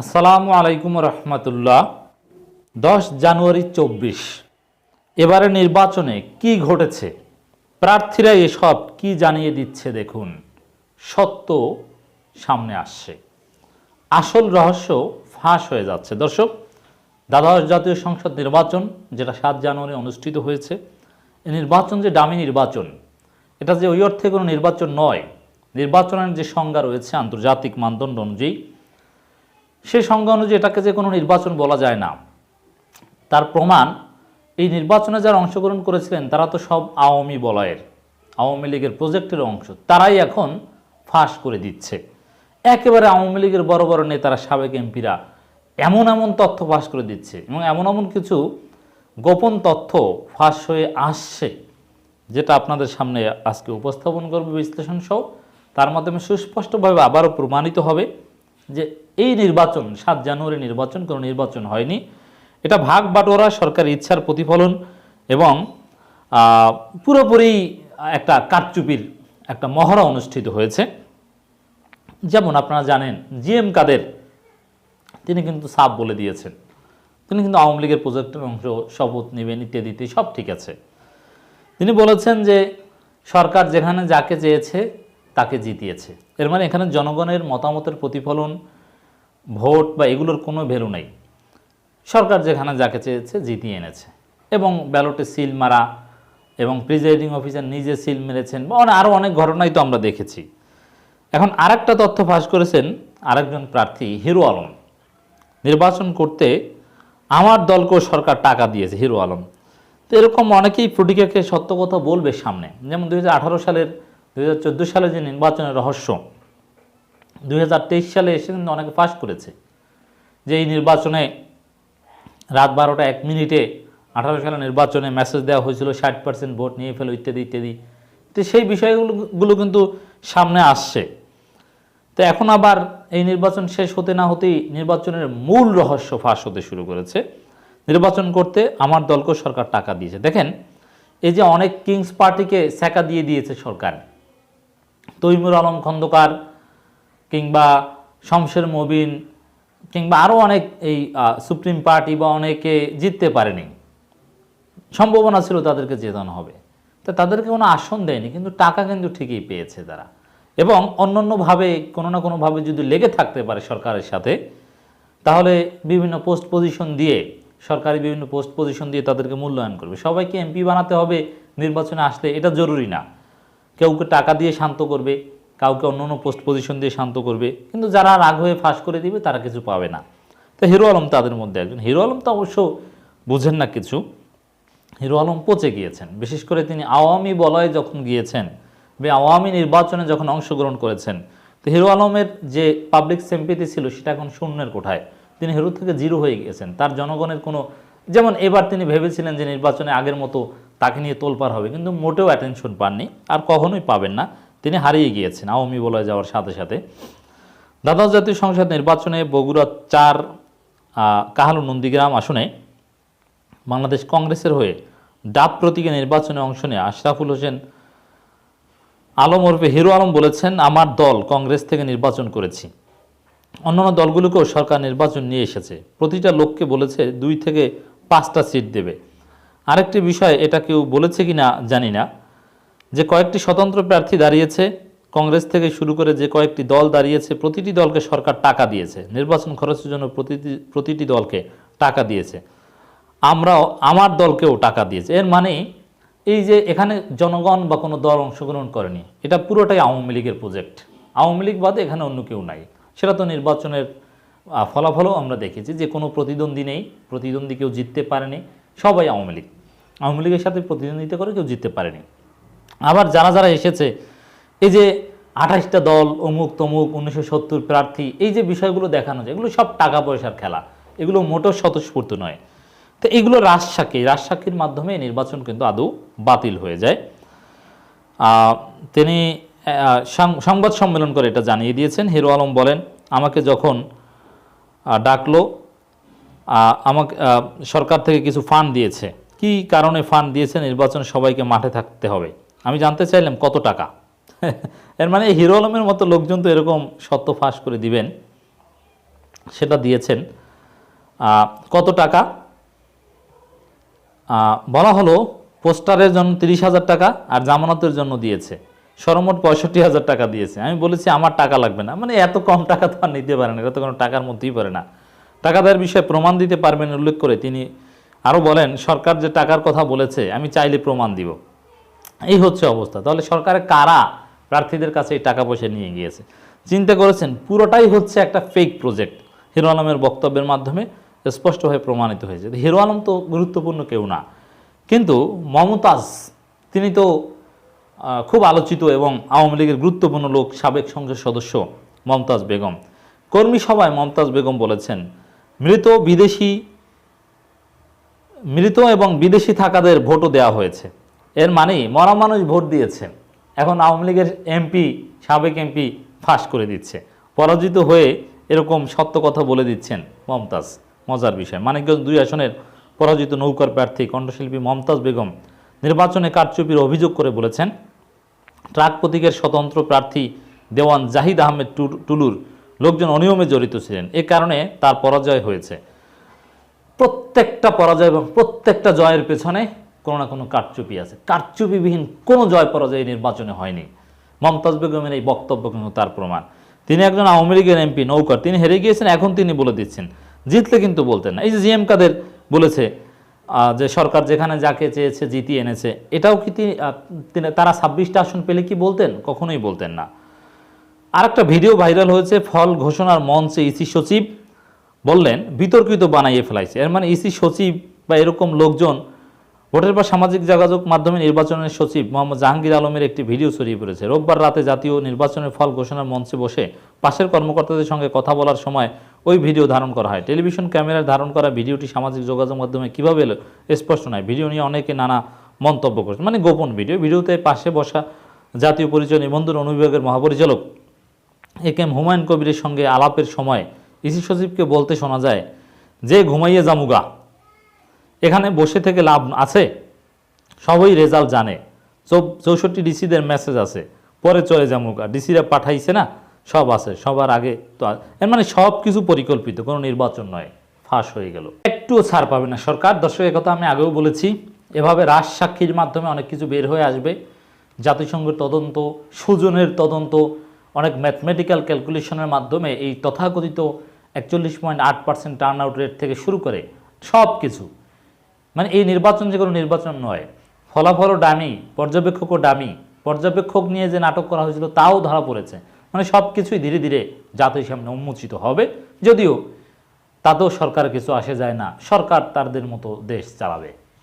আসসালামু আলাইকুম রহমতুল্লাহ। দশ জানুয়ারি চব্বিশ। এবারে নির্বাচনে কি ঘটেছে? প্রার্থীরা এসব কি জানিয়ে দিচ্ছে দেখুন। সত্য সামনে আসছে। আসল রহস্য ফাঁস হয়ে যাচ্ছে। দর্শক, দ্বাদশ জাতীয় সংসদ নির্বাচন যেটা সাত জানুয়ারি অনুষ্ঠিত হয়েছে এই নির্বাচন যে দামি নির্বাচন, এটা যে ওই অর্থে কোনো নির্বাচন নয়, নির্বাচনের যে সংজ্ঞা রয়েছে আন্তর্জাতিক মানদণ্ড অনুযায়ী সেই সংজ্ঞা অনুযায়ী এটাকে যে কোনো নির্বাচন বলা যায় না। তার প্রমাণ, এই নির্বাচনে যারা অংশগ্রহণ করেছিলেন, তারা তো সব আওয়ামী বলয়ের, আওয়ামী লীগের প্রজেক্টের অংশ। তারাই এখন ফাঁস করে দিচ্ছে। একেবারে আওয়ামী লীগের বড় বড় নেতারা, সাবেক এমপিরা, এমন এমন তথ্য ফাঁস করে দিচ্ছে এবং এমন এমন কিছু গোপন তথ্য ফাঁস হয়ে আসছে, যেটা আপনাদের সামনে আজকে উপস্থাপন করবে বিশ্লেষণ সহ। তার মাধ্যমে সুস্পষ্টভাবে আবারও প্রমাণিত হবে যে এই নির্বাচন, সাত জানুয়ারি নির্বাচন, কোনো নির্বাচন হয়নি। এটা ভাগ বাটোয়ারা সরকারের ইচ্ছার প্রতিফলন এবং পুরোপুরি একটা কারচুপির একটা মহড়া অনুষ্ঠিত হয়েছে। যেমন আপনারা জানেন জিএম কাদের, তিনি কিন্তু সাপ বলে দিয়েছেন। তিনি কিন্তু আওয়ামী লীগের প্রজেক্টের অংশ, শপথ নেবেন ইত্যাদি ইত্যাদি, সব ঠিক আছে। তিনি বলেছেন যে, সরকার যেখানে যাকে চেয়েছে, তাকে জিতিয়েছে। এর মানে এখানে জনগণের মতামতের প্রতিফলন ভোট বা এগুলোর কোনো ভ্যালু নেই। সরকার যেখানে যাকে চেয়েছে জিতিয়ে এনেছে। এবং ব্যালটে সিল মারা এবং প্রিজাইডিং অফিসার নিজে সিল মেরেছেন বা আরও অনেক ঘটনাই তো আমরা দেখেছি। এখন আরেকটা তথ্য ফাঁস করেছেন আরেকজন প্রার্থী হিরো আলম। নির্বাচন করতে আমার দলকেও সরকার টাকা দিয়েছে হিরো আলম। তো এরকম অনেকেই প্রতিক্রিয়াকে সত্য কথা বলবে সামনে। যেমন দুই হাজার আঠারো সালের, দুই সালে যে নির্বাচনের রহস্য দুই হাজার তেইশ সালে এসে কিন্তু অনেকে ফাঁস করেছে। যে এই নির্বাচনে রাত বারোটা এক মিনিটে আঠারো সালে নির্বাচনে মেসেজ দেওয়া হয়েছিল, ষাট পার্সেন্ট ভোট নিয়ে ফেলো, ইত্যাদি ইত্যাদি। তো সেই বিষয়গুলোগুলো কিন্তু সামনে আসছে। তো এখন আবার এই নির্বাচন শেষ হতে না হতেই নির্বাচনের মূল রহস্য ফাঁস হতে শুরু করেছে। নির্বাচন করতে আমার দলকে সরকার টাকা দিয়েছে। দেখেন, এই যে অনেক কিংস পার্টিকে স্যাকা দিয়ে দিয়েছে সরকার। তৈমুর আলম খন্দকার কিংবা শমশের মবিন কিংবা আরও অনেক এই সুপ্রিম পার্টি বা অনেকে জিততে পারেনি। সম্ভাবনা ছিল তাদেরকে জেতানো হবে। তা তাদেরকে কোনো আসন দেয়নি, কিন্তু টাকা কিন্তু ঠিকই পেয়েছে তারা। এবং অন্যান্যভাবে, কোনো না কোনোভাবে যদি লেগে থাকতে পারে সরকারের সাথে, তাহলে বিভিন্ন পোস্ট পজিশন দিয়ে, সরকারি বিভিন্ন পোস্ট পজিশন দিয়ে তাদেরকে মূল্যায়ন করবে। সবাইকে এমপি বানাতে হবে, নির্বাচনে আসলে এটা জরুরি না। কেউকে টাকা দিয়ে শান্ত করবে? কাউকে অন্য অন্য পোস্ট পজিশন দিয়ে শান্ত করবে। কিন্তু যারা রাগ হয়ে ফাঁস করে দিবে, তারা কিছু পাবে না। তো হিরো আলম তাদের মধ্যে একজন। হিরো আলম তো অবশ্য বুঝেন না কিছু। হিরো আলম পচে গিয়েছেন। বিশেষ করে তিনি আওয়ামী বলয়ে যখন গিয়েছেন বা আওয়ামী নির্বাচনে যখন অংশগ্রহণ করেছেন, তো হিরো আলমের যে পাবলিক সিম্পিতি ছিল, সেটা এখন শূন্যের কোঠায়। তিনি হিরো থেকে জিরো হয়ে গিয়েছেন। তার জনগণের কোনো যেমন এবার তিনি ভেবেছিলেন যে নির্বাচনে আগের মতো তাকে নিয়ে তোলপার হবে, কিন্তু মোটেও অ্যাটেনশন পাননি। আর কখনোই পাবেন না। তিনি হারিয়ে গিয়েছেন আওয়ামী বলয়ে যাওয়ার সাথে সাথে। দ্বাদশ জাতীয় সংসদ নির্বাচনে বগুড়া চার কাহালু নন্দীগ্রাম আসনে বাংলাদেশ কংগ্রেসের হয়ে ডাব প্রতীকে নির্বাচনে অংশ নিয়ে আশরাফুল হোসেন আলম ওরফে হিরো আলম বলেছেন, আমার দল কংগ্রেস থেকে নির্বাচন করেছি। অন্যান্য দলগুলোকেও সরকার নির্বাচন নিয়ে এসেছে। প্রতিটা লোককে বলেছে দুই থেকে পাঁচটা সিট দেবে। আরেকটি বিষয়, এটা কেউ বলেছে কি না জানি না। যে কয়েকটি স্বতন্ত্র প্রার্থী দাঁড়িয়েছে, কংগ্রেস থেকে শুরু করে যে কয়েকটি দল দাঁড়িয়েছে, প্রতিটি দলকে সরকার টাকা দিয়েছে। নির্বাচন খরচের জন্য প্রতিটি প্রতিটি দলকে টাকা দিয়েছে। আমরাও, আমার দলকেও টাকা দিয়েছে। এর মানে এই যে এখানে জনগণ বা কোনো দল অংশগ্রহণ করেনি, এটা পুরোটাই আওয়ামী লীগের প্রজেক্ট আওয়ামী লীগ বাদে এখানে অন্য কেউ নাই। সেটা তো নির্বাচনের ফলাফলও আমরা দেখেছি যে কোনো প্রতিদ্বন্দ্বী নেই, প্রতিদ্বন্দ্বী কেউ জিততে পারেনি, সবাই আওয়ামী লীগ। আওয়ামী লীগের সাথে প্রতিদ্বন্দ্বিতা করে কেউ জিততে পারেনি। আবার যারা যারা এসেছে, এই যে আঠাশটা দল, অমুক তমুক, উনিশশো সত্তর প্রার্থী, এই যে বিষয়গুলো দেখানো যায়, এগুলো সব টাকা পয়সার খেলা। এগুলো মোটেও স্বতঃস্ফূর্ত নয়। তো এগুলো রাজসাক্ষী রাজসাক্ষীর মাধ্যমে নির্বাচন কিন্তু আদৌ বাতিল হয়ে যায়। তিনি সংবাদ সম্মেলন করে এটা জানিয়ে দিয়েছেন। হিরো আলম বলেন, আমাকে যখন ডাকলো আমাকে সরকার থেকে কিছু ফান্ড দিয়েছে। কি কারণে ফান্ড দিয়েছে? নির্বাচন সবাইকে মাঠে থাকতে হবে। আমি জানতে চাইলাম কত টাকা? এর মানে হিরো আলমের মতো লোকজন তো এরকম সত্য ফাঁস করে দিবেন, সেটা দিয়েছেন। কত টাকা? বলা হলো পোস্টারের জন্য তিরিশ হাজার টাকা আর জামানতের জন্য দিয়েছে। সর্বমোট পঁয়ষট্টি হাজার টাকা দিয়েছে। আমি বলেছি আমার টাকা লাগবে না। মানে এত কম টাকা তো আর নিতে পারে না, এটা তো কোনো টাকার মধ্যেই পারে না। টাকা দেওয়ার বিষয়ে প্রমাণ দিতে পারবেন, উল্লেখ করে তিনি আরও বলেন, সরকার যে টাকার কথা বলেছে, আমি চাইলে প্রমাণ দিব। এই হচ্ছে অবস্থা। তাহলে সরকারের কারা প্রার্থীদের কাছে এই টাকা পয়সা নিয়ে গিয়েছে? চিন্তা করেছেন, পুরোটাই হচ্ছে একটা ফেক প্রজেক্ট হিরো আলমের বক্তব্যের মাধ্যমে স্পষ্টভাবে প্রমাণিত হয়েছে। হিরো আলম তো গুরুত্বপূর্ণ কেউ না। কিন্তু মমতাজ, তিনি তো খুব আলোচিত এবং আওয়ামী লীগের গুরুত্বপূর্ণ লোক, সাবেক সংসদ সদস্য মমতাজ বেগম। কর্মী সভায় মমতাজ বেগম বলেছেন, মৃত বিদেশি, মৃত এবং বিদেশি থাকাদের ভোটও দেওয়া হয়েছে। এর মানে মরা মানুষ ভোট দিয়েছে। এখন আওয়ামী লীগের এমপি, সাবেক এমপি ফাঁস করে দিচ্ছে। পরাজিত হয়ে এরকম সত্য কথা বলে দিচ্ছেন মমতাজ। মজার বিষয়। মানিকগঞ্জ দুই আসনের পরাজিত নৌকার প্রার্থী কণ্ঠশিল্পী মমতাজ বেগম নির্বাচনে কারচুপির অভিযোগ করে বলেছেন, ট্রাক প্রতীকের স্বতন্ত্র প্রার্থী দেওয়ান জাহিদ আহমেদ টুলুর লোকজন অনিয়মে জড়িত ছিলেন। এ কারণে তার পরাজয় হয়েছে। প্রত্যেকটা পরাজয় এবং প্রত্যেকটা জয়ের পেছনে কোনো না কোনো কারচুপি আছে। কারচুপিবিহীন কোনো জয় পরাজয় নির্বাচনে হয়নি। মমতাজ বেগমের এই বক্তব্য কিন্তু তার প্রমাণ। তিনি একজন আওয়ামী লীগের এমপি, নৌকার। তিনি হেরে গিয়েছেন, এখন তিনি বলে দিচ্ছেন। জিতলে কিন্তু বলতেন না। এই যে জিএম কাদের বলেছে যে সরকার যেখানে যাকে চেয়েছে জিতিয়ে এনেছে, এটাও কি তিনি তিনি- তারা ছাব্বিশটা আসন পেলে কি বলতেন? কখনোই বলতেন না। আরেকটা ভিডিও ভাইরাল হয়েছে, ফল ঘোষণার মঞ্চে ইসি সচিব বললেন, বিতর্কিত বানাইয়ে ফেলাইছে। এর মানে ইসি সচিব বা এরকম লোকজন ভোটের পর সামাজিক যোগাযোগ মাধ্যমে নির্বাচনের সচিব মোহাম্মদ জাহাঙ্গীর আলমের একটি ভিডিও ছড়িয়ে পড়েছে। রোববার রাতে জাতীয় নির্বাচনের ফল ঘোষণার মঞ্চে বসে পাশের কর্মকর্তাদের সঙ্গে কথা বলার সময় ওই ভিডিও ধারণ করা হয়। টেলিভিশন ক্যামেরায় ধারণ করা ভিডিওটি সামাজিক যোগাযোগ মাধ্যমে কীভাবে এলো স্পষ্ট নয়। ভিডিও নিয়ে অনেকে নানা মন্তব্য করেছে মানে গোপন ভিডিও। ভিডিওতে পাশে বসা জাতীয় পরিচয় নিবন্ধন অনুবিভাগের মহাপরিচালক এ এম হুমায়ুন কবিরের সঙ্গে আলাপের সময় ইসি সচিবকে বলতে শোনা যায়, যে ঘুমাইয়ে জামুগা এখানে বসে থেকে লাভ আছে? সবই রেজাল্ট জানে। চৌষট্টি ডিসিদের মেসেজ আছে। পরে চলে জামুগা ডিসিরা পাঠাইছে না? সব আছে। সবার আগে তো এর মানে সব কিছু পরিকল্পিত, কোনো নির্বাচন নয়। ফাঁস হয়ে গেল। একটুও ছাড় পাবে না সরকার। দর্শক কথা আমি আগেও বলেছি। এভাবে রাজ সাক্ষীর মাধ্যমে অনেক কিছু বের হয়ে আসবে। জাতিসংঘের তদন্ত, সুজনের তদন্ত, অনেক ম্যাথমেটিক্যাল ক্যালকুলেশনের মাধ্যমে এই তথাকথিত একচল্লিশ পয়েন্ট আট পার্সেন্ট টার্ন আউট রেট থেকে শুরু করে সব কিছু মানে এই নির্বাচন যে কোনো নির্বাচন নয়। ফলাফলও ডামি, পর্যবেক্ষকও ডামি। পর্যবেক্ষক নিয়ে যে নাটক করা হয়েছিল তাও ধরা পড়েছে। মানে সব কিছুই ধীরে ধীরে জাতির সামনে উন্মোচিত হবে। যদিও তাতেও সরকার কিছু আসে যায় না। সরকার তাদের মতো দেশ চালাবে।